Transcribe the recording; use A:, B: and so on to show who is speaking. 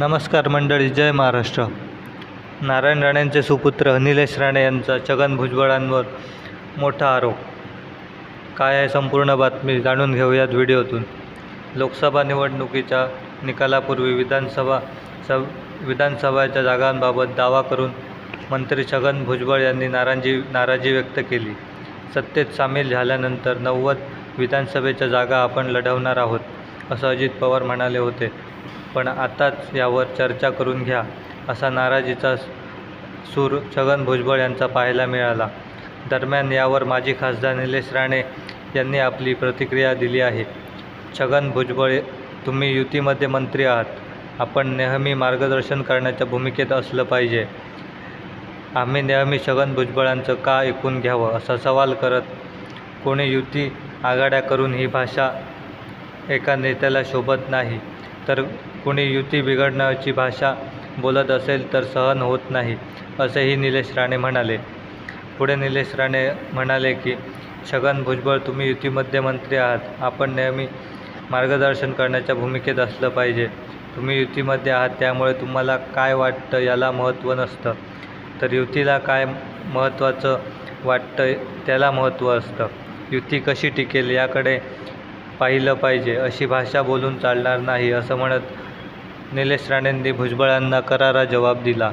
A: नमस्कार मंडळी जय महाराष्ट्र. नारायण राणेंचे सुपुत्र निलेश राणे यांचा छगन भुजबळांवर मोठा आरोप. काय आहे संपूर्ण बातमी जाणून घेऊयात व्हिडिओतून. लोकसभा निवडणुकीच्या निकालापूर्वी विधानसभा स विधानसभाच्या जागांबाबत दावा करून मंत्री छगन भुजबळ यांनी नाराजी नाराजी व्यक्त केली. सत्तेत सामील झाल्यानंतर नव्वद विधानसभेच्या जागा आपण लढवणार आहोत असं अजित पवार म्हणाले होते. पण आताच यावर चर्चा करून घ्या असा नाराजीचा सूर छगन भुजबळ यांचा पाहायला मिळाला. दरम्यान यावर माजी खासदार निलेश राणे यांनी आपली प्रतिक्रिया दिली आहे. छगन भुजबळ तुम्ही युतीमध्ये मंत्री आहात. आपण नेहमी मार्गदर्शन करण्याच्या भूमिकेत असलं पाहिजे. आम्ही नेहमी छगन भुजबळांचं का ऐकून घ्यावं असा सवाल करत कोणी युती आघाड्या करून ही भाषा एका नेत्याला शोभत नाही. तर कुणी युती बिघडण्याची भाषा बोलत असेल तर सहन होत नाही असेही निलेश राणे म्हणाले. पुढे निलेश राणे म्हणाले की छगन भुजबळ तुम्ही युतीमध्ये मंत्री आहात. आपण नेहमी मार्गदर्शन करण्याच्या भूमिकेत असलं पाहिजे. तुम्ही युतीमध्ये आहात त्यामुळे तुम्हाला काय वाटतं याला महत्त्व नसतं. तर युतीला काय महत्त्वाचं वाटतं त्याला महत्त्व असतं. युती कशी टिकेल याकडे पाहिलं पाहिजे अशी भाषा बोलून चालणार नाही असं म्हणत निलेश राणेंनी भुजबळांना करारा जवाब दिला.